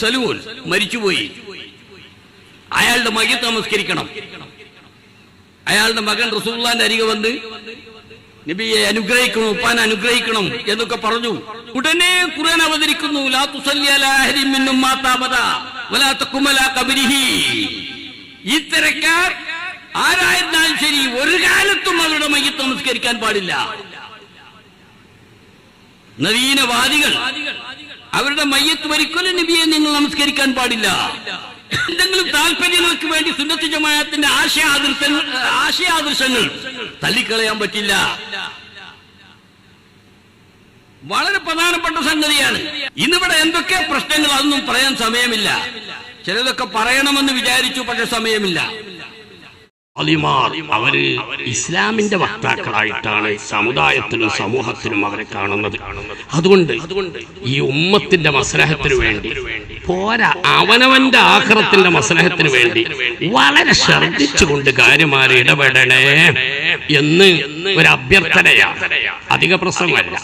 സലൂൽ മരിച്ചുപോയി. അയാളുടെ മകൻ നമസ്കരിക്കണം. അയാളുടെ മകൻ റസൂള്ളാന്റെ അരികെ വന്ന് നബിയെ അനുഗ്രഹിക്കണം ഉപ്പാൻ അനുഗ്രഹിക്കണം എന്നൊക്കെ പറഞ്ഞു. ഉടനെ ഖുർആൻ അവതരിക്കുന്നു ഇത്തരക്കാർ ആരായിരുന്നാലും ശരി ഒരു കാലത്തും അവരുടെ മയ്യത്ത് നമസ്കരിക്കാൻ പാടില്ല. നവീനവാദികൾ അവരുടെ മയ്യത്ത് ഒരിക്കലും നബിയെ നിങ്ങൾ നമസ്കരിക്കാൻ പാടില്ല. എന്തെങ്കിലും താല്പര്യങ്ങൾക്ക് വേണ്ടി സുന്നത്ത് ജമാഅത്തിന്റെ ആശയാദൃശങ്ങൾ ആശയാദർശങ്ങൾ തള്ളിക്കളയാൻ പറ്റില്ല. വളരെ പ്രധാനപ്പെട്ട സംഗതിയാണ്. ഇന്നിവിടെ എന്തൊക്കെ പ്രശ്നങ്ങൾ അതൊന്നും പറയാൻ സമയമില്ല. ചിലതൊക്കെ പറയണമെന്ന് വിചാരിച്ചു പക്ഷെ സമയമില്ല. അലിമാർ അവർ ഇസ്ലാമിന്റെ വക്താക്കളായിട്ടാണ് സമുദായത്തിനും സമൂഹത്തിനും അവരെ കാണുന്നത്. അതുകൊണ്ട് ഈ ഉമ്മത്തിന്റെ മസ്ലഹത്തിന് വേണ്ടി പോരാ അവനവന്റെ ആഹ്റത്തിന്റെ മസ്ലഹത്തിന് വേണ്ടി വളരെ ശ്രദ്ധിച്ചുകൊണ്ട് കാര്യമാരെ ഇടപെടണേ എന്ന് ഒരു അഭ്യർത്ഥനയാണ് അധിക പ്രസംഗമല്ല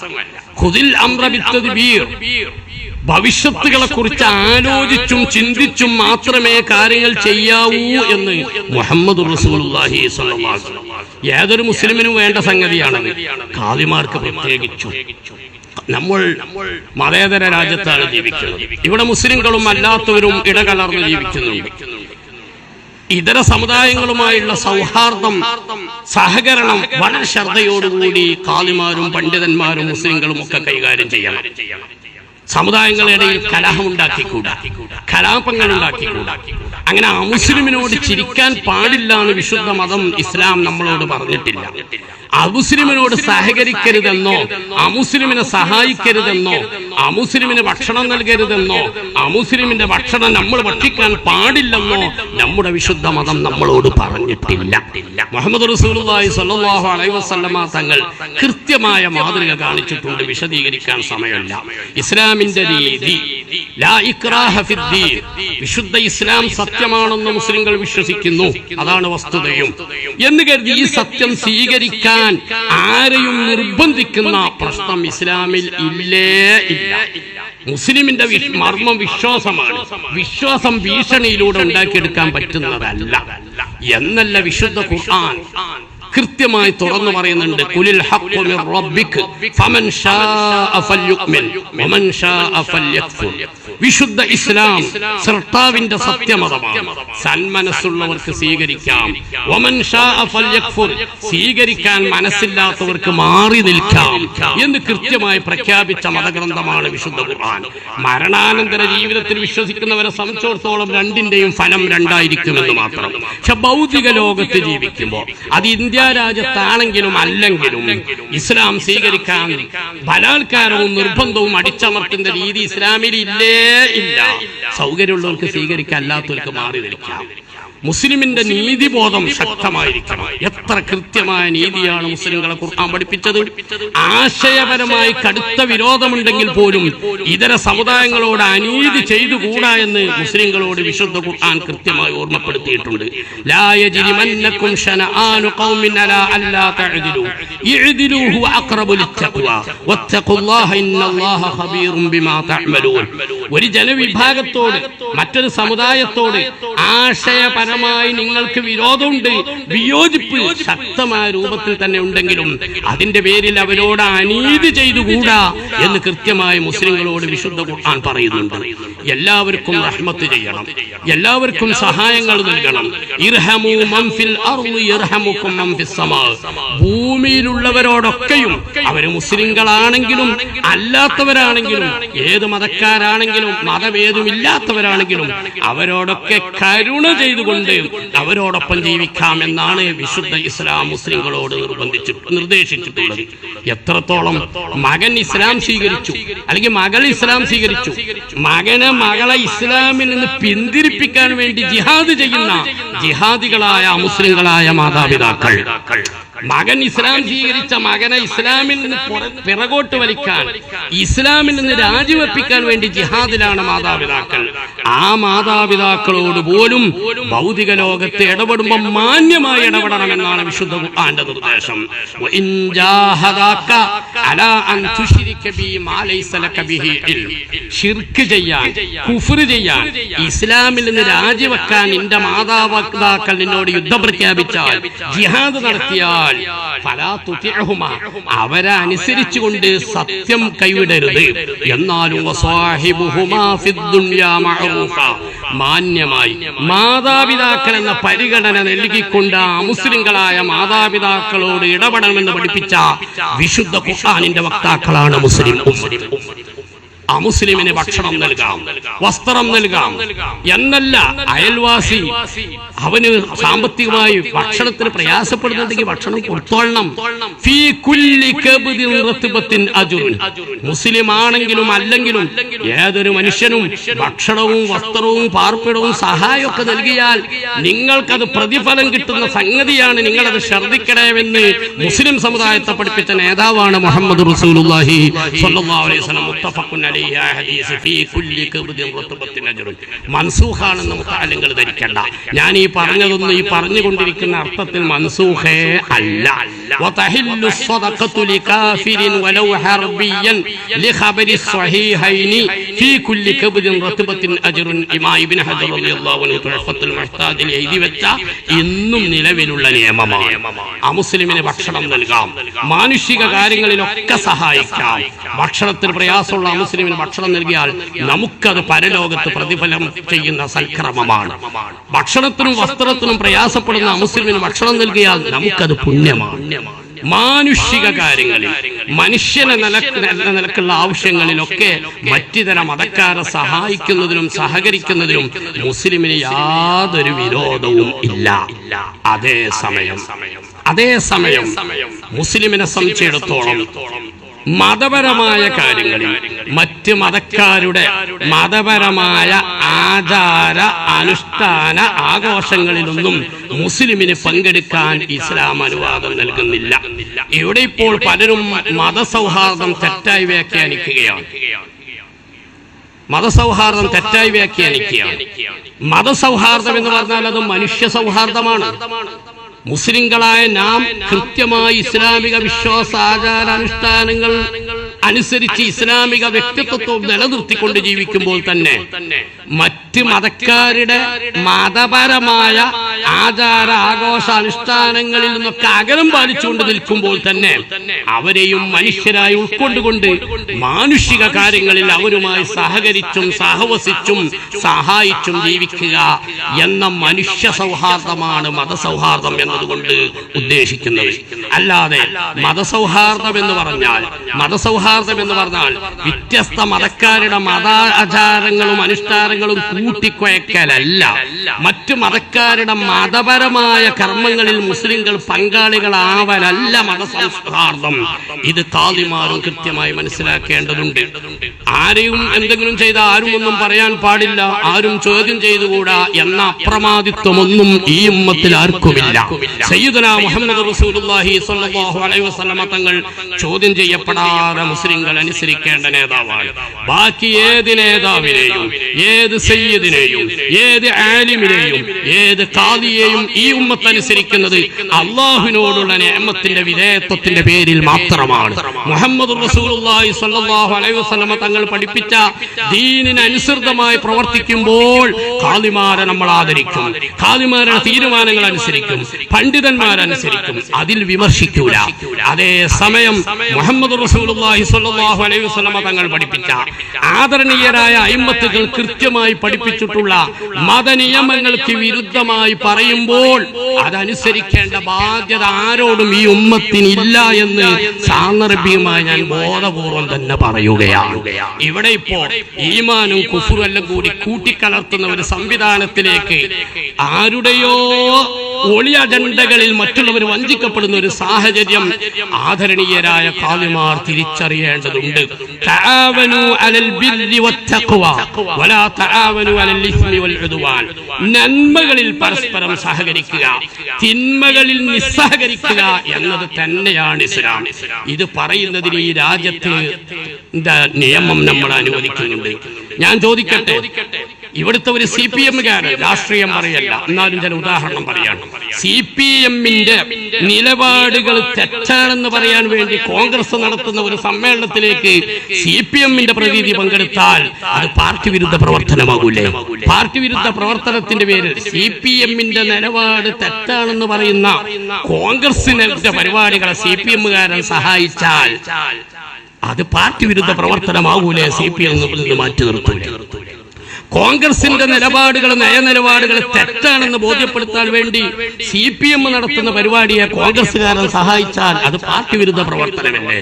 ഭവിഷ്യത്തുകളെ കുറിച്ച് ആലോചിച്ചും ചിന്തിച്ചും മാത്രമേ കാര്യങ്ങൾ ചെയ്യാവൂ എന്ന് മുഹമ്മദ്. ഏതൊരു മുസ്ലിമിനും വേണ്ട സംഗതിയാണത്. കാവിമാർക്ക് പ്രത്യേകിച്ചു. നമ്മൾ മതേതര രാജ്യത്താണ് ജീവിക്കുന്നത്. ഇവിടെ മുസ്ലിങ്ങളും അല്ലാത്തവരും ഇടകലർന്ന് ജീവിക്കുന്നുണ്ട്. ഇതര സമുദായങ്ങളുമായുള്ള സൗഹാർദ്ദം സഹകരണം വളരെ ശ്രദ്ധയോടുകൂടി കാലിമാരും പണ്ഡിതന്മാരും മുസ്ലിങ്ങളും ഒക്കെ കൈകാര്യം ചെയ്യണം. സമുദായങ്ങളുടെ ഇടയിൽ കലഹമുണ്ടാക്കിക്കൂടാ കലാപങ്ങൾ ഉണ്ടാക്കിക്കൂടാ. അങ്ങനെ അമുസ്ലിമിനോട് ചിരിക്കാൻ പാടില്ല എന്ന് വിശുദ്ധ മതം ഇസ്ലാം നമ്മളോട് പറഞ്ഞിട്ടില്ല. അമുസ്ലിമിനോട് സഹകരിക്കരുതെന്നോ അമുസ്ലിമിനെ സഹായിക്കരുതെന്നോ അമുസ്ലിമിന് ഭക്ഷണം നൽകരുതെന്നോ അമുസ്ലിമിന്റെ ഭക്ഷണം നമ്മൾ ഭക്ഷിക്കാൻ പാടില്ലെന്നോ നമ്മുടെ വിശുദ്ധ മതം നമ്മളോട് പറഞ്ഞിട്ടില്ല. മുഹമ്മദ് റസൂലുള്ളാഹി സ്വല്ലല്ലാഹു അലൈഹി വസല്ലമ തങ്ങൾ കൃത്യമായ മാതൃക കാണിച്ചിട്ടുണ്ട് വിശദീകരിക്കാൻ സമയമില്ല. ഇസ്ലാമിന്റെ രീതി. വിശുദ്ധ ഇസ്ലാം സത്യമാണെന്ന് മുസ്ലിങ്ങൾ വിശ്വസിക്കുന്നു. അതാണ് വസ്തുതയും. എന്ന് കരുതി ഈ സത്യം സ്വീകരിക്കാൻ ആരെയും നിർബന്ധിക്കുന്ന പ്രശ്നം ഇസ്ലാമിൽ ഇല്ലേ ഇല്ല മുസ്ലിമിന്റെ മർമ്മം വിശ്വാസമാണ്. വിശ്വാസം ഭീഷണിയിലൂടെ ഉണ്ടാക്കിയെടുക്കാൻ പറ്റുന്നതല്ല. എന്നല്ല വിശുദ്ധ ഖുർആൻ. കൃത്യമായി തുറന്നു പറയുന്നുണ്ട്. കുലിൽ വിശുദ്ധ ഇസ്ലാം സർത്താവിന്റെ സത്യമതമാണ്. സന്മനസ്സുള്ളവർക്ക് സ്വീകരിക്കാം. സ്വീകരിക്കാൻ മനസ്സില്ലാത്തവർക്ക് മാറി നിൽക്കാം. എന്ന് കൃത്യമായി പ്രഖ്യാപിച്ച മതഗ്രന്ഥമാണ് വിശുദ്ധ ഖുർആൻ. മരണാനന്തര ജീവിതത്തിൽ വിശ്വസിക്കുന്നവരെ സംബന്ധിച്ചിടത്തോളം രണ്ടിന്റെയും ഫലം രണ്ടായിരിക്കുമെന്ന് മാത്രം. പക്ഷെ ഭൗതിക ലോകത്ത് ജീവിക്കുമ്പോൾ അത് ഇന്ത്യ രാജ്യത്താണെങ്കിലും അല്ലെങ്കിലും ഇസ്ലാം സ്വീകരിക്കാൻ ബലാത്കാരവും നിർബന്ധവും അടിച്ചമർത്തുന്ന രീതി ഇസ്ലാമിൽ ഇല്ലേ ഇല്ല. സൗകര്യമുള്ളവർക്ക് സ്വീകരിക്കാൻ അല്ലാത്തവർക്ക് മാറി നിൽക്കാം. മുസ്ലിമിന്റെ നീതിബോധം ശക്തമായിരിക്കണം. എത്ര കൃത്യമായ നീതിയാണ് മുസ്ലിങ്ങളെ ഖുർആൻ പഠിപ്പിച്ചത്? ആശയപരമായി കടുത്ത വിരോധമുണ്ടെങ്കിൽ പോലും ഇതര സമുദായങ്ങളോട് അനീതി ചെയ്തുകൂടാ എന്ന് മുസ്ലിങ്ങളോട് വിശുദ്ധ ഖുർആൻ കൃത്യമായി ഓർമ്മപ്പെടുത്തിയിട്ടുണ്ട്. ലാ യജ്രിമന്നകും ശനആനു ഖൗമിൻ تعدلوا. അല്ലാ هو ഇഅ്ദിലു للتقوى. واتقوا الله വത്തഖുല്ലാഹ الله خبير ബിമാ تعملون. ഒരു ജനവിഭാഗത്തോട് മറ്റൊരു സമുദായത്തോട് ആശയപരമായി നിങ്ങൾക്ക് വിരോധമുണ്ട് വിയോജിപ്പ് ശക്തമായ രൂപത്തിൽ തന്നെ ഉണ്ടെങ്കിലും അതിന്റെ പേരിൽ അവരോട് അനീതി ചെയ്തുകൂടാ എന്ന് കൃത്യമായി മുസ്ലിങ്ങളോട് വിശുദ്ധ ഖുർആൻ പറയുന്നുണ്ട്. എല്ലാവർക്കും റഹ്മത്ത് ചെയ്യണം. എല്ലാവർക്കും സഹായങ്ങൾ നൽകണം. ഇർഹമു മംഫിൽ അർളി ഫിസ് സമാ ഭൂമിയിലുള്ളവരോടൊക്കെയും അവർ മുസ്ലിങ്ങളാണെങ്കിലും അല്ലാത്തവരാണെങ്കിലും ഏത് മതക്കാരാണെങ്കിലും മതഭേദമില്ലാത്തവരാണെങ്കിലും അവരോടൊക്കെ കരുണ ചെയ്തുകൊണ്ട് അവരോടൊപ്പം ജീവിക്കാം എന്നാണ് വിശുദ്ധ ഇസ്ലാം മുസ്ലിങ്ങളോട് നിർബന്ധിച്ചു നിർദ്ദേശിച്ചിട്ടുള്ളത്. എത്രത്തോളം മകൻ ഇസ്ലാം സ്വീകരിച്ചു അല്ലെങ്കിൽ മകൾ ഇസ്ലാം സ്വീകരിച്ചു മകനെ മകളെ ഇസ്ലാമിൽ നിന്ന് പിന്തിരിപ്പിക്കാൻ വേണ്ടി ജിഹാദ് ചെയ്യുന്ന ജിഹാദികളായ മുസ്ലിങ്ങളായ മാതാപിതാക്കൾ. okay മകൻ ഇസ്ലാം സ്വീകരിച്ച മകനെ ഇസ്ലാമിൽ നിന്ന് പുറ- പിറകോട്ട് വലിക്കാൻ ഇസ്ലാമിൽ നിന്ന് രാജിവെപ്പിക്കാൻ വേണ്ടി ജിഹാദിലാണ് മാതാപിതാക്കൾ. ആ മാതാപിതാക്കളോട് പോലും ഭൗതിക ലോകത്ത് ഇടപെടുമ്പോൾ മാന്യമായി ഇടപെടണമെന്നാണ് വിശുദ്ധ ഖുർആന്റെ നിർദ്ദേശം. ഷിർക്ക് ചെയ്യാൻ കുഫർ ചെയ്യാൻ ഇസ്ലാമിൽ നിന്ന് രാജിവെക്കാൻ നിന്റെ മാതാപിതാക്കൾ നിന്നോട് യുദ്ധം പ്രഖ്യാപിച്ചാൽ ജിഹാദ് നടത്തിയാൽ തുതിഅഹുമാ. അവരെ അനുസരിച്ചുകൊണ്ട് സത്യം കൈവിടരുത്. എന്നാലും മാന്യമായി മാതാപിതാക്കൾ എന്ന പരിഗണന നൽകിക്കൊണ്ട് ആ മുസ്ലിങ്ങളായ മാതാപിതാക്കളോട് ഇടപെടണമെന്ന് പഠിപ്പിച്ച വിശുദ്ധ ഖുർആനിന്റെ വക്താക്കളാണ് മുസ്ലിം. അമുസ്ലിമിന് ഭക്ഷണം നൽകാം വസ്ത്രം നൽകാം. എന്നല്ല അയൽവാസി അവന് സാമ്പത്തികമായി ഭക്ഷണത്തിന് പ്രയാസപ്പെടുന്നുണ്ടെങ്കിൽ ഭക്ഷണം കൊടുത്തോളണം. മുസ്ലിം ആണെങ്കിലും അല്ലെങ്കിലും ഏതൊരു മനുഷ്യനും ഭക്ഷണവും വസ്ത്രവും പാർപ്പിടവും സഹായമൊക്കെ നൽകിയാൽ നിങ്ങൾക്കത് പ്രതിഫലം കിട്ടുന്ന സംഗതിയാണ് നിങ്ങളത് ശ്രദ്ധിക്കണമെന്ന് മുസ്ലിം സമുദായത്തെ പഠിപ്പിച്ച നേതാവാണ് മുഹമ്മദ് റസൂലുള്ളാഹി സ്വല്ലല്ലാഹു അലൈഹി വസല്ലം. മുത്തഫഖുൻ അലൈഹി ആ ഹദീസ് ഫീ കുല്ലി ഖബ്ദിൻ റത്ബത്തിൻ അജ്റുൻ മൻസൂഖാണെന്ന് മുത്തഅല്ലിങ്ങൾ ധരിക്കണ്ട ഞാൻ ഈ പറഞ്ഞതൊന്നും ഈ പറഞ്ഞുകൊണ്ടിരിക്കുന്ന അർത്ഥത്തിൽ മൻസൂഖേ അല്ല وتحل الصدقة لكافر ولو حربيا لخبر الصحيحين في كل كبد رتبة أجر إمام ابن حجر رضي الله عنه تحفة المحتاج എഴുതി വെച്ച ഇന്നും നിലവിലുള്ള നിയമമാണ് അമുസ്ലിമിന് ഭക്ഷണം നൽകാം മാനുഷിക കാര്യങ്ങളിലൊക്കെ സഹായിക്കാം ഭക്ഷണത്തിന് പ്രയാസമുള്ള അമുസ്ലിമിന് ഭക്ഷണം നൽകിയാൽ നമുക്കത് പരലോകത്ത് പ്രതിഫലം ചെയ്യുന്ന സൽക്രമമാണ്. ഭക്ഷണത്തിനും വസ്ത്രത്തിനും പ്രയാസപ്പെടുന്ന അമുസ്ലിമിന് ഭക്ഷണം നൽകിയാൽ നമുക്കത് പുണ്യമാണ്. മാനുഷിക കാര്യങ്ങളിൽ മനുഷ്യനെ നില നിലക്കുള്ള ആവശ്യങ്ങളിലൊക്കെ മറ്റുതര മതക്കാരെ സഹായിക്കുന്നതിനും സഹകരിക്കുന്നതിനും മുസ്ലിമിന് യാതൊരു വിരോധവും ഇല്ല. അതേ സമയം അതേ സമയം മുസ്ലിമിനെ സംബന്ധിച്ചിടത്തോളം മതപരമായ കാര്യങ്ങളിൽ മറ്റ് മതക്കാരുടെ മതപരമായ ആചാര അനുഷ്ഠാന ആഘോഷങ്ങളിലൊന്നും മുസ്ലിമിന് പങ്കെടുക്കാൻ ഇസ്ലാം അനുവാദം നൽകുന്നില്ല. ഇവിടെ ഇപ്പോൾ പലരും മതസൗഹാർദ്ദം തെറ്റായി വ്യാഖ്യാനിക്കുകയാണ്. മതസൗഹാർദ്ദം തെറ്റായി വ്യാഖ്യാനിക്കുകയാണ്. മതസൗഹാർദ്ദം എന്ന് പറഞ്ഞാൽ അത് മനുഷ്യ സൗഹാർദ്ദമാണ്. മുസ്ലിങ്ങളായ നാം കൃത്യമായി ഇസ്ലാമിക വിശ്വാസ ആചാരാനുഷ്ഠാനങ്ങൾ അനുസരിച്ച് ഇസ്ലാമിക വ്യക്തിത്വത്വം നിലനിർത്തിക്കൊണ്ട് ജീവിക്കുമ്പോൾ തന്നെ മറ്റ് മതക്കാരുടെ മതപരമായ ആചാര ആഘോഷ അനുഷ്ഠാനങ്ങളിൽ നിന്നൊക്കെ അകലം പാലിച്ചുകൊണ്ട് നിൽക്കുമ്പോൾ തന്നെ അവരെയും മനുഷ്യരായി ഉൾക്കൊണ്ടുകൊണ്ട് മാനുഷിക കാര്യങ്ങളിൽ അവരുമായി സഹകരിച്ചും സഹവസിച്ചും സഹായിച്ചും ജീവിക്കുക എന്ന മനുഷ്യ സൗഹാർദ്ദമാണ് മതസൗഹാർദ്ദം എന്നതുകൊണ്ട് ഉദ്ദേശിക്കുന്നത്. അല്ലാതെ മതസൗഹാർദ്ദം എന്ന് പറഞ്ഞാൽ മതസൗഹാർദ്ദം എന്ന് പറഞ്ഞാൽ വ്യത്യസ്ത മതക്കാരുടെ മതാചാരങ്ങളും അനുഷ്ഠാനങ്ങളും കൂട്ടിക്കുഴക്കലല്ല മറ്റു മതക്കാരുടെ മതപരമായ കർമ്മങ്ങളിൽ മുസ്ലിങ്ങൾ പങ്കാളികളാവലല്ല മതസൗഹാർദ്ദം ഇത് താതിമാരും കൃത്യമായി മനസ്സിലാക്കേണ്ടതുണ്ട്. ആരെയും എന്തെങ്കിലും ചെയ്ത ആരും ഒന്നും പറയാൻ പാടില്ല ആരും ചോദ്യം ചെയ്തുകൂടാ എന്ന അപ്രമാദിത്വമൊന്നും ഈ ഉമ്മത്തിൽ ആർക്കുമില്ല. സയ്യിദുന മുഹമ്മദ് റസൂലുള്ളാഹി സ്വല്ലല്ലാഹു അലൈഹി വസല്ലമ തങ്ങൾ ചോദ്യം ചെയ്യപ്പെടാതെ മുസ്ലിങ്ങൾ അനുസരിക്കേണ്ട നേതാവാണ്. ബാക്കി ഏത് നേതാവിനെയും ഏത് സയ്യദിനെയും ഏത് ആലിമിനെയും ഏത് കാതിയെയും ഈ ഉമ്മത്ത് അനുസരിക്കുന്നത് അള്ളാഹുവിനോടുള്ള നിയമത്തിന്റെ വിധേയത്വത്തിന്റെ പേരിൽ മാത്രമാണ്. മുഹമ്മദ് അലൈഹി തങ്ങൾ പഠിപ്പിച്ച ദീനിനനുസൃതമായി പ്രവർത്തിക്കുമ്പോൾ കാലിമാരെ നമ്മൾ ആദരിക്കും. കാലിമാരുടെ തീരുമാനങ്ങൾ അനുസരിക്കും. പണ്ഡിതന്മാരനുസരിക്കും. അതിൽ വിമർശിക്കൂല. അതേ സമയം മുഹമ്മദ് റസൂലുള്ളാഹി അലൈഹി തങ്ങൾ പഠിപ്പിച്ച ആദരണീയരായ അയിമത്തുകൾ കൃത്യമായി പഠിപ്പിച്ചിട്ടുള്ള മതനിയമങ്ങൾക്ക് വിരുദ്ധമായി പറയുമ്പോൾ അതനുസരിക്കേണ്ട ബാധ്യത ആരോടും ഈ ഉമ്മത്തിനില്ല എന്ന് സാന്ദർഭികമായി ഞാൻ ബോധപൂർവം തന്നെ പറയുകയാണ്. ഇവിടെ ഇപ്പോൾ ഈമാനും കുഫുറും എല്ലാം കൂടി കൂട്ടിക്കലർത്തുന്ന ഒരു സംവിധാനത്തിലേക്ക് ആരുടെയോ ഒളി അജണ്ടകളിൽ മറ്റുള്ളവർ വഞ്ചിക്കപ്പെടുന്ന ഒരു സാഹചര്യം ആദരണീയരായ കാലിമാർ തിരിച്ചറിയേണ്ടതുണ്ട് നന്മകളിൽ പരസ്പരം സഹകരിക്കുക. തിന്മകളിൽ നിസ്സഹകരിക്കുക എന്നത് തന്നെയാണ് ഇസ്ലാം. ഇത് പറയുന്നതിന് ഈ രാജ്യത്ത് നിയമം നമ്മൾ അനുവദിക്കുന്നുണ്ട്. ഞാൻ ചോദിക്കട്ടെ? ഇവിടുത്തെ ഒരു സി പി എമ്മുകാരൻ രാഷ്ട്രീയം പറയല്ല എന്നാലും ചില ഉദാഹരണം പറയാണ് സി പി എമ്മിന്റെ നിലപാടുകൾ തെറ്റാണെന്ന് പറയാൻ വേണ്ടി കോൺഗ്രസ് നടത്തുന്ന ഒരു സമ്മേളനത്തിലേക്ക് സി പി എമ്മിന്റെ പ്രതിനിധി പങ്കെടുത്താൽ അത് പാർട്ടി വിരുദ്ധ പ്രവർത്തനമാകൂലേ പാർട്ടി വിരുദ്ധ പ്രവർത്തനത്തിന്റെ പേരിൽ സി പി എമ്മിന്റെ നിലപാട് തെറ്റാണെന്ന് പറയുന്ന കോൺഗ്രസിന്റെ പരിപാടികളെ സി പി എമ്മുകാരൻ സഹായിച്ചാൽ അത് പാർട്ടി വിരുദ്ധ പ്രവർത്തനമാകൂലേ സി പി എം മാറ്റി നിർത്തൂലേ കോൺഗ്രസിന്റെ നിലപാടുകൾ നയനിലപാടുകൾ തെറ്റാണെന്ന് ബോധ്യപ്പെടുത്താൻ വേണ്ടി സി പി എം നടത്തുന്ന പരിപാടിയെ കോൺഗ്രസ്സുകാരൻ സഹായിച്ചാൽ അത് പാർട്ടി വിരുദ്ധ പ്രവർത്തനമല്ലേ?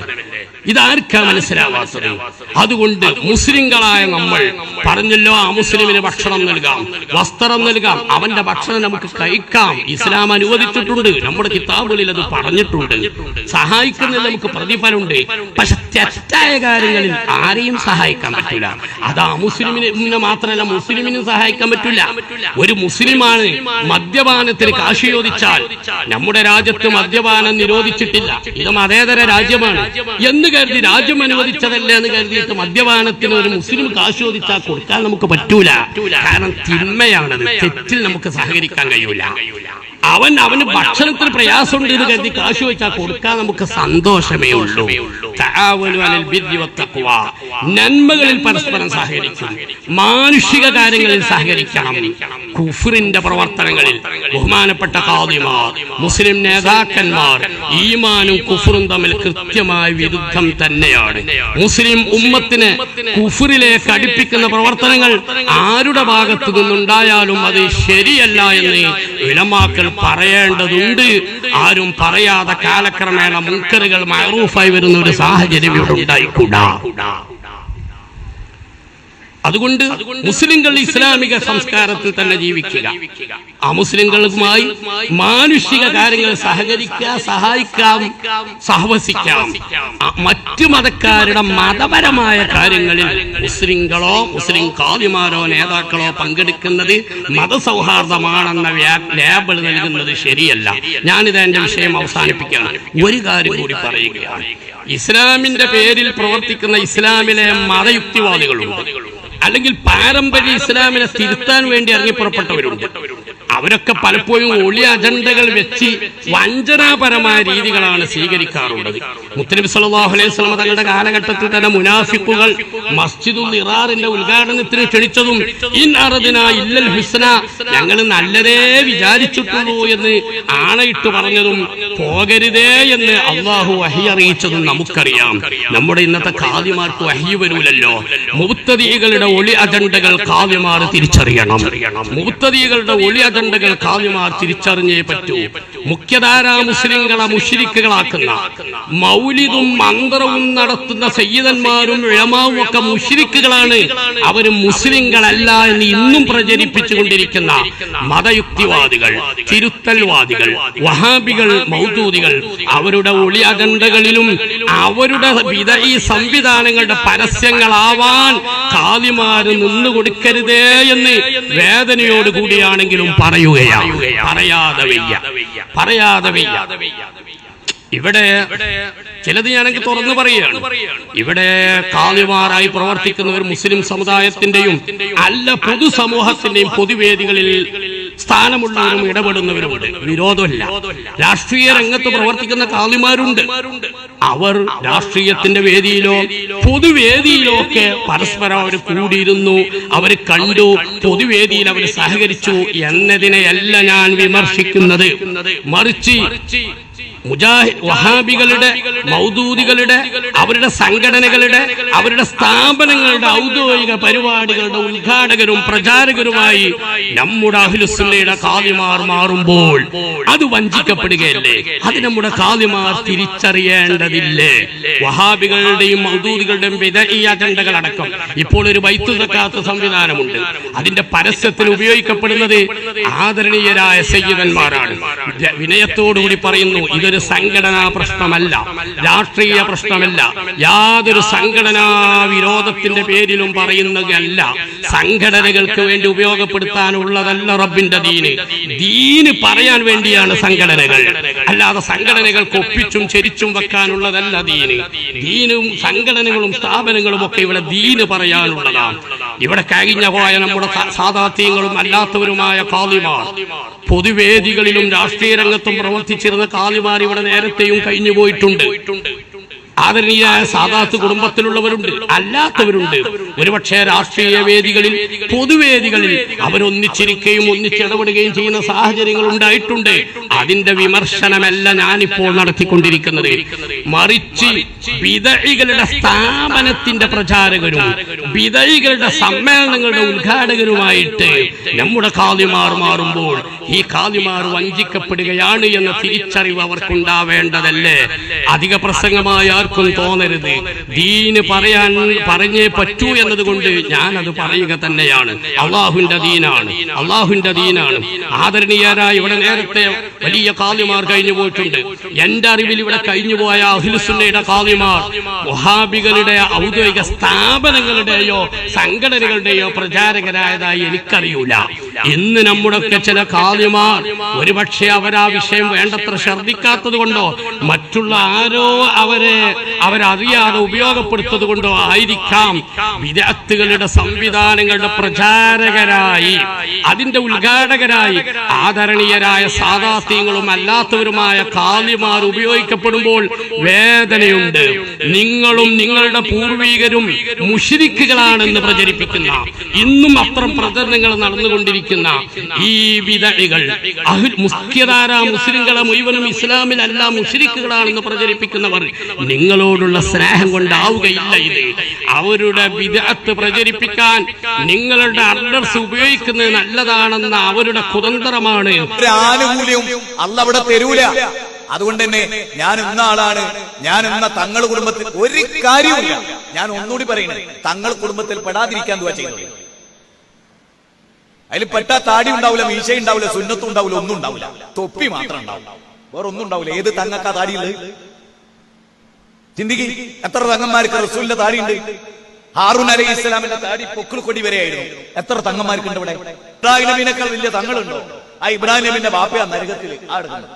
ഇതാർക്കാ മനസ്സിലാവാത്തത്? അതുകൊണ്ട് മുസ്ലിങ്ങളായ നമ്മൾ പറഞ്ഞല്ലോ ആ മുസ്ലിമിന് ഭക്ഷണം നൽകാം വസ്ത്രം നൽകാം അവന്റെ ഭക്ഷണം നമുക്ക് കഴിക്കാം. ഇസ്ലാം അനുവദിച്ചിട്ടുണ്ട്. നമ്മുടെ കിതാബുകളിൽ അത് പറഞ്ഞിട്ടുണ്ട്. സഹായിക്കുന്നതിൽ നമുക്ക് പ്രതിഫലമുണ്ട്. പക്ഷെ തെറ്റായ കാര്യങ്ങളിൽ ആരെയും സഹായിക്കാൻ പറ്റില്ല അതാ മുസ്ലിമിനെ മാത്രമല്ല മുസ്ലിമിനും സഹായിക്കാൻ പറ്റില്ല ഒരു മുസ്ലിമാണ് മദ്യപാനത്തിന് കാശ് ചോദിച്ചാൽ നമ്മുടെ രാജ്യത്ത് മദ്യപാനം നിരോധിച്ചിട്ടില്ല. ഇത് മതേതര രാജ്യമാണ്. എന്ന് കരുതി രാജ്യം അനുവദിച്ചതല്ല എന്ന് കരുതിയിട്ട് മദ്യപാനത്തിന് ഒരു മുസ്ലിം കാശ് ചോദിച്ചാൽ കൊടുക്കാൻ നമുക്ക് പറ്റൂല. കാരണം തിന്മയാണത്. തെറ്റിൽ നമുക്ക് സഹകരിക്കാൻ കഴിയൂല. അവൻ അവന് ഭക്ഷണത്തിന് പ്രയാസമുണ്ട് എന്ന് കരുതി കാശ് വെച്ചാൽ കൊടുക്കാൻ നമുക്ക് സന്തോഷമേ ഉള്ളൂ. നന്മകളിൽ പരസ്പരം സഹകരിക്കും. മാനുഷിക കാര്യങ്ങളിൽ സഹകരിക്കണം. കുഫറിന്റെ പ്രവർത്തനങ്ങളിൽ ബഹുമാനപ്പെട്ട കാദിമാർ മുസ്ലിം നേതാക്കന്മാർ ഈമാനും കുഫറും തമ്മിൽ കൃത്യമായ വിരുദ്ധം തന്നെയാണ്. മുസ്ലിം ഉമ്മത്തിന് കുഫറിലേക്ക് അടുപ്പിക്കുന്ന പ്രവർത്തനങ്ങൾ ആരുടെ ഭാഗത്തു നിന്നുണ്ടായാലും അത് ശരിയല്ല എന്ന് ഇളമാക്കൾ പറയേണ്ടതുണ്ട്. ആരും പറയാതെ കാലക്രമേണ മുൻകറുകൾ മഹറൂഫായി വരുന്ന ഒരു സാഹചര്യം ഇവിടെ ഉണ്ടായിക്കൂടാ. അതുകൊണ്ട് മുസ്ലിങ്ങൾ ഇസ്ലാമിക സംസ്കാരത്തിൽ തന്നെ ജീവിക്കുക. ആ മുസ്ലിങ്ങളുമായി മാനുഷിക കാര്യങ്ങൾ സഹകരിക്കുക സഹായിക്കാം സഹവസിക്കാം. മറ്റു മതക്കാരുടെ മതപരമായ കാര്യങ്ങളിൽ മുസ്ലിങ്ങളോ മുസ്ലിം കാതിമാരോ നേതാക്കളോ പങ്കെടുക്കുന്നത് മതസൗഹാർദ്ദമാണെന്ന ലേബിൾ നൽകുന്നത് ശരിയല്ല. ഞാനിത് എന്റെ വിഷയം അവസാനിപ്പിക്കുകയാണ്. ഒരു കാര്യം കൂടി പറയുകയാണ്. ഇസ്ലാമിന്റെ പേരിൽ പ്രവർത്തിക്കുന്ന ഇസ്ലാമിലെ മതയുക്തിവാദികളുണ്ട്. അല്ലെങ്കിൽ പാരമ്പര്യ ഇസ്ലാമിനെ തിരുത്താൻ വേണ്ടി ഇറങ്ങി പുറപ്പെട്ടവരുണ്ട്. അവരൊക്കെ പലപ്പോഴും ഒളി അജണ്ടകൾ വെച്ച് വഞ്ചനാപരമായ രീതികളാണ് സ്വീകരിക്കാറുള്ളത്. മുത്തനബി സല്ലല്ലാഹു അലൈഹി സ്വലമ തങ്ങളുടെ കാലഘട്ടത്തിൽ തന്നെ മുനാഫിക്കുകൾ മസ്ജിദുൽ ഇറാറിന്റെ ഉദ്ഘാടനത്തിന് ക്ഷണിച്ചതും ഇൻ അറദിന ഇല്ലൽ ഹുസ്ന ഞങ്ങൾ നല്ലതേ വിചാരിച്ചിട്ടുള്ളൂ എന്ന് ആണയിട്ട് പറഞ്ഞതും പോകരുതേ എന്ന് അള്ളാഹു വഹി അറിയിച്ചതും നമുക്കറിയാം. നമ്മുടെ ഇന്നത്തെ കാവ്യമാർക്ക് വഹി വരൂലല്ലോ. മുത്തതികളുടെ ഒളി അജണ്ടകൾ കാവ്യമാർ തിരിച്ചറിയണം. മുത്തതികളുടെ ഒളി അജണ്ടകൾ കാവ്യമാർ തിരിച്ചറിഞ്ഞേ പറ്റൂ. മുഖ്യധാരാ മുസ്ലിങ്ങളെ മുഷിരിക്കുകളാക്കുന്ന മൗലിതും മന്ത്രവും നടത്തുന്ന സയ്യിദന്മാരും ഇളമാവും ഒക്കെ മുഷിരിക്കുകളാണ് അവർ മുസ്ലിങ്ങളല്ല എന്ന് ഇന്നും പ്രചരിപ്പിച്ചുകൊണ്ടിരിക്കുന്ന മതയുക്തിവാദികൾ തിരുത്തൽവാദികൾ വഹാബികൾ മൗദൂദികൾ. അവരുടെ ഒളി അജണ്ടകളിലും അവരുടെ ഈ സംവിധാനങ്ങളുടെ പരസ്യങ്ങളാവാൻ കാലിമാര് നിന്നു കൊടുക്കരുതേ എന്ന് വേദനയോട് കൂടിയാണെങ്കിലും പറയുകയാണ്. പറയാതെ വയ്യ. പറയാതെ വയ്യ. ഇവിടെ ചിലത് ഞാനെങ്കിൽ തുറന്നു പറയുകയാണ്. ഇവിടെ കാവ്യമാറായി പ്രവർത്തിക്കുന്ന ഒരു മുസ്ലിം സമുദായത്തിന്റെയും അല്ല പൊതുസമൂഹത്തിന്റെയും പൊതുവേദികളിൽ സ്ഥാനമുള്ളവരും ഇടപെടുന്നവരുമുണ്ട്. വിരോധമില്ല. രാഷ്ട്രീയ രംഗത്ത് പ്രവർത്തിക്കുന്ന കാളിമാരുണ്ട് അവർ രാഷ്ട്രീയത്തിന്റെ വേദിയിലോ പൊതുവേദിയിലോ ഒക്കെ പരസ്പരം അവർ കൂടിയിരുന്നു. അവർ കണ്ടു പൊതുവേദിയിൽ അവർ സഹകരിച്ചു എന്നതിനെയല്ല ഞാൻ വിമർശിക്കുന്നത്. മറിച്ച് മുജാഹി വഹാബികളുടെ മൗദൂദികളുടെ അവരുടെ സംഘടനകളുടെ അവരുടെ സ്ഥാപനങ്ങളുടെ ഔദ്യോഗിക പരിപാടികളുടെ ഉദ്ഘാടകരും പ്രചാരകരുമായി നമ്മുടെ അഹ്ലുസുന്ന കാവ്യമാർ മാറുമ്പോൾ അത് വഞ്ചിക്കപ്പെടുകയല്ലേ? അത് നമ്മുടെ കാവ്യമാർ തിരിച്ചറിയേണ്ടതില്ലേ? വഹാബികളുടെയും മൗദൂദികളുടെയും വിദഈ അജണ്ടകൾ അടക്കം ഇപ്പോൾ ഒരു വൈദ്യുതക്കാത്ത സംവിധാനമുണ്ട്. അതിന്റെ പരസ്യത്തിന് ഉപയോഗിക്കപ്പെടുന്നത് ആദരണീയരായ സയ്യിദന്മാരാണ്. വിനയത്തോടുകൂടി പറയുന്നു ഇതൊരു സംഘടനാ പ്രശ്നമല്ല. രാഷ്ട്രീയ പ്രശ്നമല്ല. യാതൊരു സംഘടനാ വിരോധത്തിന്റെ പേരിലും പറയുന്നതല്ല. സംഘടനകൾക്ക് വേണ്ടി ഉപയോഗപ്പെടുത്താനുള്ളതല്ല റബ്ബിന്റെ ദീന്. ദീന് പറയാൻ വേണ്ടിയാണ് സംഘടനകൾ. അല്ലാതെ സംഘടനകൾക്ക് ഒപ്പിച്ചും ചെരിച്ചും വെക്കാനുള്ളതല്ല ദീന്. ദീനും സംഘടനകളും സ്ഥാപനങ്ങളും ഒക്കെ ഇവിടെ ദീന് പറയാനുള്ളതാണ്. ഇവിടെ കഴിഞ്ഞ പോയ നമ്മുടെ സാധാർത്ഥ്യങ്ങളും അല്ലാത്തവരുമായ കാളിമാർ പൊതുവേദികളിലും രാഷ്ട്രീയ രംഗത്തും പ്രവർത്തിച്ചിരുന്ന കാളിമാർ ഇവിടെ നേരത്തെയും കഴിഞ്ഞു പോയിട്ടുണ്ട്. ആദരണീയായ സാധാത്ത് കുടുംബത്തിലുള്ളവരുണ്ട് അല്ലാത്തവരുണ്ട്. ഒരുപക്ഷെ രാഷ്ട്രീയ വേദികളിൽ പൊതുവേദികളിൽ അവരൊന്നിച്ചിരിക്കുകയും ഒന്നിച്ചിടപെടുകയും ചെയ്യുന്ന സാഹചര്യങ്ങൾ ഉണ്ടായിട്ടുണ്ട്. അതിന്റെ വിമർശനമല്ല ഞാനിപ്പോൾ നടത്തിക്കൊണ്ടിരിക്കുന്നത്. മറിച്ച് വിതഴികളുടെ സ്ഥാപനത്തിന്റെ പ്രചാരകരും വിതഴികളുടെ സമ്മേളനങ്ങളുടെ ഉദ്ഘാടകരുമായിട്ട് നമ്മുടെ കാലിമാർ മാറുമ്പോൾ ഈ കാലിമാർ വഞ്ചിക്കപ്പെടുകയാണ് എന്ന തിരിച്ചറിവ് അവർക്കുണ്ടാവേണ്ടതല്ലേ? അധിക പ്രസംഗമായ ആർക്കും തോന്നരുത്. ദീന് പറയാൻ പറഞ്ഞേ പറ്റൂ എന്നതുകൊണ്ട് ഞാൻ അത് പറയുക തന്നെയാണ്. അള്ളാഹുവിന്റെ ദീനാണ്. അള്ളാഹുവിന്റെ ദീനാണ്. ആദരണീയരായ ഇവിടെ നേരത്തെ വലിയ കാലിമാർ കഴിഞ്ഞു പോയിട്ടുണ്ട്. എന്റെ അറിവിൽ ഇവിടെ കഴിഞ്ഞു പോയ അഹിലുസുന്നയുടെ കാലിമാർ വഹാബികളുടെ ഔദ്യോഗിക സ്ഥാപനങ്ങളുടെയോ സംഘടനകളുടെയോ പ്രചാരകരായതായി എനിക്കറിയൂല. ഇന്ന് നമ്മുടെയൊക്കെ ചില കാലിമാർ ഒരുപക്ഷെ അവരാ വിഷയം വേണ്ടത്ര ശ്രദ്ധിക്കാത്തത് കൊണ്ടോ മറ്റുള്ള ആരോ അവരെ അവരറിയാതെ ഉപയോഗപ്പെടുത്തത് കൊണ്ടോ ആയിരിക്കാം. വിദഗ്ധകളുടെ സംവിധാനങ്ങളുടെ പ്രചാരകരായി അതിന്റെ ഉദ്ഘാടകരായി ആദരണീയരായ സാദാത്യങ്ങളും അല്ലാത്തവരുമായ കാലിമാർ ഉപയോഗിക്കപ്പെടുമ്പോൾ വേദനയുണ്ട്. നിങ്ങളും നിങ്ങളുടെ പൂർവീകരും മുഷിരിക്കുകളാണെന്ന് പ്രചരിപ്പിക്കുന്ന ഇന്നും അത്തരം പ്രചരണങ്ങൾ നടന്നുകൊണ്ടിരിക്കുന്ന ഈ വിതഴികൾ മുഖ്യധാര മുസ്ലിങ്ങളെ മുഴുവനും ഇസ്ലാമിലല്ല മുഷിരിക്കുകളാണെന്ന് പ്രചരിപ്പിക്കുന്നവർ നിങ്ങളോടുള്ള സ്നേഹം കൊണ്ടാവുകയില്ല ഇത്. അവരുടെ വിദഗ്ധ പ്രചരിപ്പിക്കാൻ നിങ്ങളുടെ അഡ്രസ് ഉപയോഗിക്കുന്നത് നല്ലതാണെന്ന അവരുടെ കുതന്ത്രമാണ്. ആനുകൂല്യം ആനുകൂല്യവും അല്ല അവിടെ തരൂല. അതുകൊണ്ട് തന്നെ ഞാൻ ഇന്ന ആളാണ്. ഞാൻ ഇന്ന തങ്ങൾ കുടുംബത്തിൽ ഒരു കാര്യവുമില്ല. ഞാൻ ഒന്നുകൂടി പറയുന്നത് തങ്ങൾ കുടുംബത്തിൽ പെടാതിരിക്കാൻ ദുവാ ചെയ്യുന്നത്. അതിൽ പെട്ട താടി ഉണ്ടാവില്ല മീശ ഉണ്ടാവില്ല സുന്നത്തും ഉണ്ടാവില്ല ഒന്നും ഉണ്ടാവില്ല. തൊപ്പി മാത്രം ഉണ്ടാവും. വേറെ ഒന്നും ഉണ്ടാവില്ല. ഏത് തങ്ങക്ക താടിയുള്ളത് ചിന്തിക്ക് എത്ര തങ്ങന്മാർക്ക് റസൂലിന്റെ ഉണ്ട്? ഹാറൂൻ അലൈഹി ഇസ്ലാമിന്റെ താടി പൊക്കിൾ കൊടി വരെയായിരുന്നു. എത്ര തങ്ങന്മാർക്കുണ്ട് ഇവിടെ? വലിയ തങ്ങളുണ്ടോ? ആ ഇബ്രാഹിം നബിന്റെ ബാപ്പയാ നരകത്തിൽ ആടുന്നത്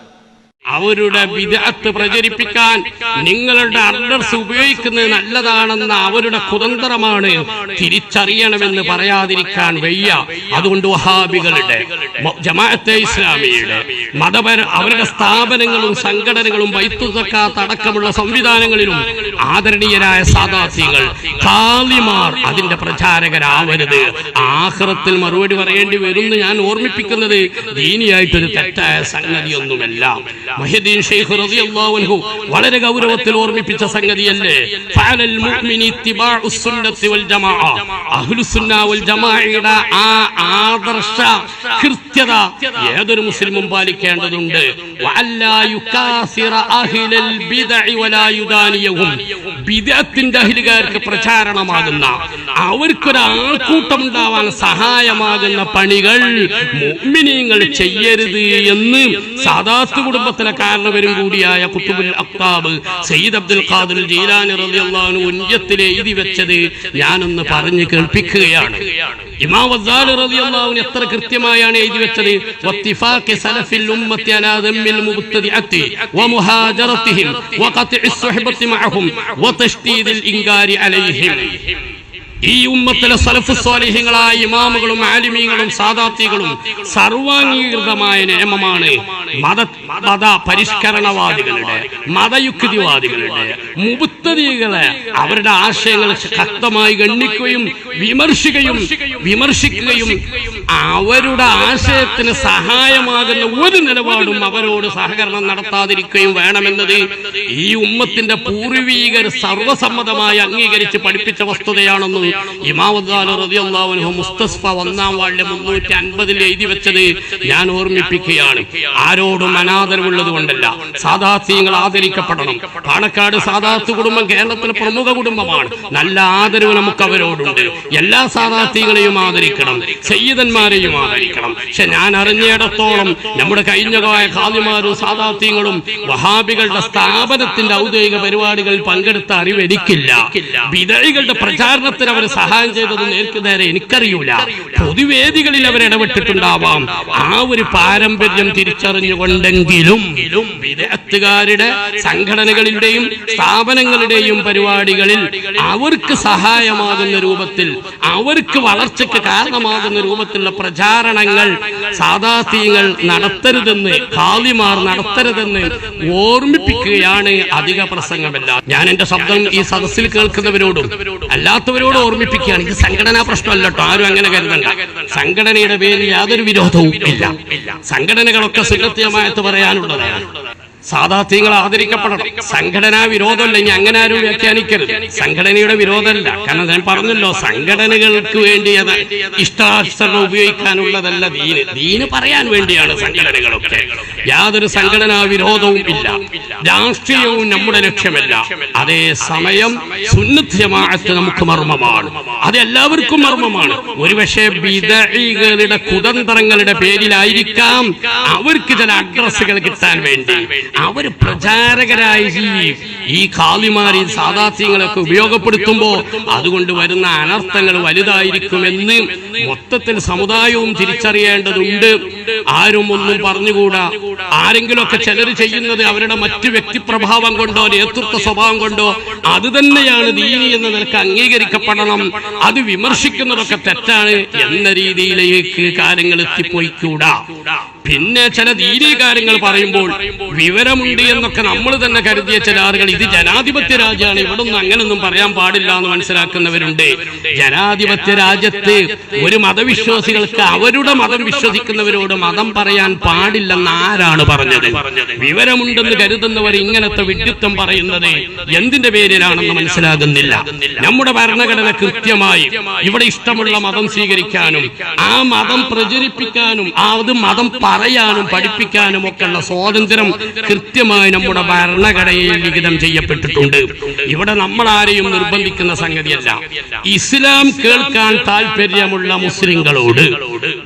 അവരുടെ വിദഗ്ധ പ്രചരിപ്പിക്കാൻ നിങ്ങളുടെ അഡ്രസ് ഉപയോഗിക്കുന്നത് നല്ലതാണെന്ന അവരുടെ കുതന്ത്രമാണ്. തിരിച്ചറിയണമെന്ന് പറയാതിരിക്കാൻ വയ്യ. അതുകൊണ്ട് വഹാബികളുടെ ജമാഅത്തെ ഇസ്ലാമിയുടെ മതപര അവരുടെ സ്ഥാപനങ്ങളും സംഘടനകളും വൈത്തുസക്കാത്ത് അടക്കമുള്ള സംവിധാനങ്ങളിലും ആദരണീയരായ സാദാസികൾ കാലിമാർ അതിന്റെ പ്രചാരകരാവരുത്. ആഹ്റത്തിൽ മറുപടി പറയേണ്ടി വരുമെന്ന് ഞാൻ ഓർമ്മിപ്പിക്കുന്നത് ദീനിയായിട്ടൊരു തെറ്റായ സംഗതിയൊന്നുമല്ല. മഹിദ്ദീൻ ഷെയ്ഖ് റളിയല്ലാഹു അൻഹു വളരെ ഗൗരവത്തിൽ ഓർമ്മിപ്പിച്ച സംഗതിയല്ലേ? ഫഅലൽ മുഅ്മിനി ഇത്തിബാഉ സുന്നത്തി വൽ ജമാഅ അഹ്ലുസുന്ന വൽ ജമാഅയുടെ ആ ആദർശ കൃത്യത ഏതൊരു മുസ്ലിമും പാലിക്കേണ്ടതുണ്ട്. വഅല്ലാ യുകാസിറ അഹ്ലൽ ബിദഅ വലാ യുദാനിയഹും. ബിദ്അത്തിന്റെ അഹിലുകാർക്ക് പ്രചാരണമാകുന്ന അവർക്കൊരാൾക്കൂട്ടം ഉണ്ടാവാൻ സഹായമാകുന്ന പണികൾ മുഅ്മിനീങ്ങൾ ചെയ്യരുത് എന്ന് സാദാത്ത് കുടുംബത്തിലെ കാരണവരും കൂടിയായ Qutbul Aqtab Sayyid Abdul Qadir Jilani റളിയല്ലാഹു ഉന്യത്തിൽ എഴുതി വെച്ചത് ഞാനൊന്ന് പറഞ്ഞു കേൾപ്പിക്കുകയാണ്. ഇമാം വസ്സാലി റളിയല്ലാഹു എത്ര കൃത്യമായാണ് എഴുതി വെച്ചത്? വത്തിഫാഖി സലഫിൽ ഉമ്മത്തി അലാ ദമ്മിൽ മുബ്തദിഅത്തി വമുഹാജറത്തിഹിം വഖത്ഇ സുഹബത്തി മഅഹും ഈ ഉമ്മത്തിലെ സലഫ് സ്വാലിഹ്യങ്ങളായ ഇമാമുകളും ആലിമീങ്ങളും സാദാത്തികളും സർവാംഗീകൃതമായ നിയമമാണ് മത മത പരിഷ്കരണവാദികളുടെ മതയുക്തിവാദികളുടെ. മുബുത്തതികളെ അവരുടെ ആശയങ്ങൾ ശക്തമായി ഗണ്ണിക്കുകയും വിമർശിക്കുകയും വിമർശിക്കുകയും അവരുടെ ആശയത്തിന് സഹായമാകുന്ന ഒരു നിലപാടും അവരോട് സഹകരണം നടത്താതിരിക്കുകയും വേണമെന്നത് ഈ ഉമ്മത്തിന്റെ പൂർവീകർ സർവസമ്മതമായി അംഗീകരിച്ച് പഠിപ്പിച്ച വസ്തുതയാണെന്ന് റളിയല്ലാഹു മുസ്തസ്ഫ ഒന്നാം വാളിലെ മുന്നൂറ്റി അൻപതിൽ എഴുതി വെച്ചത് ഞാൻ ഓർമ്മിപ്പിക്കുകയാണ്. ആരോടും അനാദരവുള്ളത് കൊണ്ടല്ല. സാധാർത്ഥ്യങ്ങൾ ആദരിക്കപ്പെടണം. പാണക്കാട് സാധാർത്ഥ കുടുംബം കേരളത്തിലെ പ്രമുഖ കുടുംബമാണ്. നല്ല ആദരവ് നമുക്ക് അവരോടുണ്ട് എല്ലാ സാധാർത്ഥ്യങ്ങളെയും ആദരിക്കണം. സയ്യിദന്മാരെയും ആദരിക്കണം പക്ഷെ ഞാൻ അറിഞ്ഞിടത്തോളം നമ്മുടെ കഴിഞ്ഞതായ ഖാദിമാരും സാദാത്യങ്ങളും വഹാബികളുടെ സ്ഥാപനത്തിന്റെ ഔദ്യോഗിക പരിപാടികളിൽ പങ്കെടുത്ത അറിവ് എനിക്കില്ല വിതഴികളുടെ പ്രചാരണത്തിന് അവർ സഹായം ചെയ്തത് നേർക്ക് നേരെ എനിക്കറിയൂല. പൊതുവേദികളിൽ അവർ ഇടപെട്ടിട്ടുണ്ടാവാം. ആ ഒരു പാരമ്പര്യം തിരിച്ചറിഞ്ഞുകൊണ്ടെങ്കിലും വിദഗ്ധകാരുടെ സംഘടനകളുടെയും സ്ഥാപനങ്ങളുടെയും പരിപാടികളിൽ അവർക്ക് സഹായമാകുന്ന രൂപത്തിൽ അവർക്ക് വളർച്ചയ്ക്ക് കാരണമാകുന്ന രൂപത്തിലുള്ള പ്രചാരണങ്ങൾ സാധാത്യങ്ങൾ നടത്തരുതെന്ന് കാളിമാർ നടത്തരുതെന്ന് ഓർമ്മിപ്പിക്കുകയാണ് അധിക പ്രസംഗമല്ല. ഞാൻ എന്റെ ശബ്ദം ഈ സദസ്സിൽ കേൾക്കുന്നവരോടും അല്ലാത്തവരോടും ഓർമ്മിപ്പിക്കുകയാണ്. ഇത് സംഘടനാ പ്രശ്നമല്ല കേട്ടോ ആരും അങ്ങനെ കരുതണ്ട. സംഘടനയുടെ പേരിൽ യാതൊരു വിരോധവും ഇല്ല. സംഘടനകളൊക്കെ സുഗത്യമായിട്ട് പറയാനുള്ളതാണ്. സാധാത്യങ്ങൾ ആദരിക്കപ്പെടണം. സംഘടനാ വിരോധമല്ല ഇനി അങ്ങനെ ആരും വ്യാഖ്യാനിക്കരുത്. സംഘടനയുടെ വിരോധമല്ല. കാരണം ഞാൻ പറഞ്ഞല്ലോ സംഘടനകൾക്ക് വേണ്ടി അത് ഉപയോഗിക്കാനുള്ളതല്ല ദീന്. ദീന് പറയാൻ വേണ്ടിയാണ് സംഘടനകളൊക്കെ. യാതൊരു സംഘടനാ വിരോധവും ഇല്ല. രാഷ്ട്രീയവും നമ്മുടെ ലക്ഷ്യമല്ല. അതേ സമയം സുന്നത്ത് നമുക്ക് മർമ്മമാണ്. അത് എല്ലാവർക്കും മർമ്മമാണ്. ഒരുപക്ഷെ ബിദഈകളുടെ കുതന്ത്രങ്ങളുടെ പേരിലായിരിക്കാം അവർക്ക് ചില അഡ്രസ്സുകൾ കിട്ടാൻ വേണ്ടി. അവർ പ്രചാരകരായി ഈ- കാളിമാരി സാധാത്യങ്ങളൊക്കെ ഉപയോഗപ്പെടുത്തുമ്പോ അതുകൊണ്ട് വരുന്ന അനർത്ഥങ്ങൾ വലുതായിരിക്കുമെന്ന് മൊത്തത്തിൽ സമുദായവും തിരിച്ചറിയേണ്ടതുണ്ട്. ആരും ഒന്നും പറഞ്ഞുകൂടാ. ആരെങ്കിലുമൊക്കെ ചിലർ ചെയ്യുന്നത് അവരുടെ മറ്റു വ്യക്തിപ്രഭാവം കൊണ്ടോ നേതൃത്വ സ്വഭാവം കൊണ്ടോ അത് തന്നെയാണ് ദീനി എന്ന നിലയ്ക്ക് അംഗീകരിക്കപ്പെടണം. അത് വിമർശിക്കുന്നതൊക്കെ തെറ്റാണ് എന്ന രീതിയിലേക്ക് കാര്യങ്ങൾ എത്തിപ്പോയിക്കൂടാ. പിന്നെ ചില കാര്യങ്ങൾ പറയുമ്പോൾ വിവരമുണ്ട് എന്നൊക്കെ നമ്മൾ തന്നെ കരുതിയ ചില ആളുകൾ ഇത് ജനാധിപത്യ രാജ്യമാണ് ഇവിടെ ഒന്നും അങ്ങനൊന്നും പറയാൻ പാടില്ല എന്ന് മനസ്സിലാക്കുന്നവരുണ്ട്. ജനാധിപത്യ രാജ്യത്ത് ഒരു മതവിശ്വാസികൾക്ക് അവരുടെ മതം വിശ്വസിക്കുന്നവരോട് മതം പറയാൻ പാടില്ലെന്ന് ആരാണ് പറഞ്ഞത്? വിവരമുണ്ടെന്ന് കരുതുന്നവർ ഇങ്ങനത്തെ വിഡ്ഢിത്വം പറയുന്നത് എന്തിന്റെ പേരിലാണെന്ന് മനസ്സിലാകുന്നില്ല. നമ്മുടെ ഭരണഘടന കൃത്യമായി ഇവിടെ ഇഷ്ടമുള്ള മതം സ്വീകരിക്കാനും ആ മതം പ്രചരിപ്പിക്കാനും ആ അത് മതം പറയാനും പഠിപ്പിക്കാനും ഒക്കെയുള്ള സ്വാതന്ത്ര്യം കൃത്യമായി നമ്മുടെ ഭരണഘടനയിൽ വിഹിതം ചെയ്യപ്പെട്ടിട്ടുണ്ട്. ഇവിടെ നമ്മൾ ആരെയും നിർബന്ധിക്കുന്ന സംഗതിയല്ല. ഇസ്ലാം കേൾക്കാൻ താല്പര്യമുള്ള മുസ്ലിങ്ങളോട്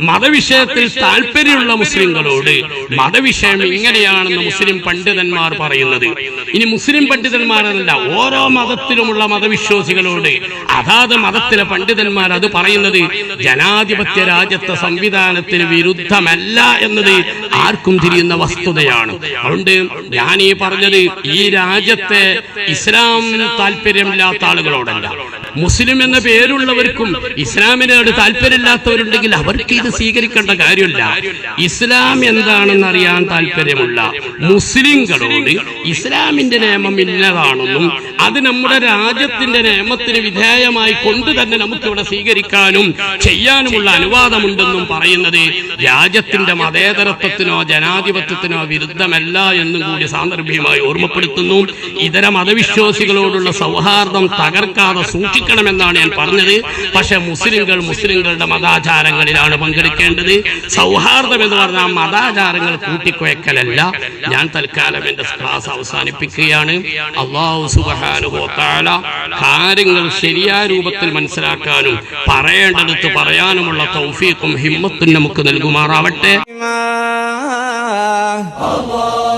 മതവിഷയത്തിൽ താല്പര്യമുള്ള മുസ്ലിങ്ങളോട് മതവിഷയം ഇങ്ങനെയാണെന്ന് മുസ്ലിം പണ്ഡിതന്മാർ പറയുന്നത്. ഇനി മുസ്ലിം പണ്ഡിതന്മാരല്ല ഓരോ മതത്തിലുമുള്ള മതവിശ്വാസികളോട്. അതാത് മതത്തിലെ പണ്ഡിതന്മാർ അത് പറയുന്നത് ജനാധിപത്യ രാജ്യത്തെ സംവിധാനത്തിന് വിരുദ്ധമല്ല എന്നത് ആർക്കും തിരിയുന്ന വസ്തുതയാണ്. അതുകൊണ്ട് ഞാൻ ഈ പറഞ്ഞത് ഈ രാജ്യത്തെ ഇസ്ലാം താല്പര്യമില്ലാത്ത ആളുകളോടല്ല. മുസ്ലിം എന്ന പേരുള്ളവർക്കും ഇസ്ലാമിനോട് താല്പര്യമില്ലാത്തവരുണ്ടെങ്കിൽ അവർക്ക് ഇത് സ്വീകരിക്കേണ്ട കാര്യമില്ല. ഇസ്ലാം എന്താണെന്ന് അറിയാൻ താല്പര്യമുള്ള മുസ്ലിങ്ങളോട് ഇസ്ലാമിന്റെ നിയമം ഇന്നതാണെന്നും അത് നമ്മുടെ രാജ്യത്തിന്റെ നിയമത്തിന് വിധേയമായി കൊണ്ട് തന്നെ നമുക്ക് ഇവിടെ സ്വീകരിക്കാനും ചെയ്യാനുമുള്ള അനുവാദമുണ്ടെന്നും പറയുന്നത് രാജ്യത്തിന്റെ മതേതരത്വത്തിനോ ജനാധിപത്യത്തിനോ വിരുദ്ധമല്ല എന്നും കൂടി സാന്ദർഭ്യമായി ഓർമ്മപ്പെടുത്തുന്നു. ഇതര മതവിശ്വാസികളോടുള്ള സൗഹാർദ്ദം തകർക്കാതെ പങ്കെടുക്കണമെന്നാണ് ഞാൻ പറഞ്ഞത്. പക്ഷെ മുസ്ലിംകൾ മുസ്ലിംകളുടെ മതാചാരങ്ങളിലാണ് പങ്കെടുക്കേണ്ടത്. സൗഹാർദ്ദം എന്ന് പറഞ്ഞാൽ മതാചാരങ്ങൾ കൂട്ടിക്കുഴക്കലല്ല ഞാൻ തൽക്കാലം എന്റെ ക്ലാസ് അവസാനിപ്പിക്കുകയാണ്. അള്ളാഹു കാര്യങ്ങൾ ശരിയായ രൂപത്തിൽ മനസ്സിലാക്കാനും പറയേണ്ടടുത്ത് പറയാനുമുള്ള തൗഫീഖും ഹിമ്മത്തും നമുക്ക് നൽകുമാറാവട്ടെ. Allah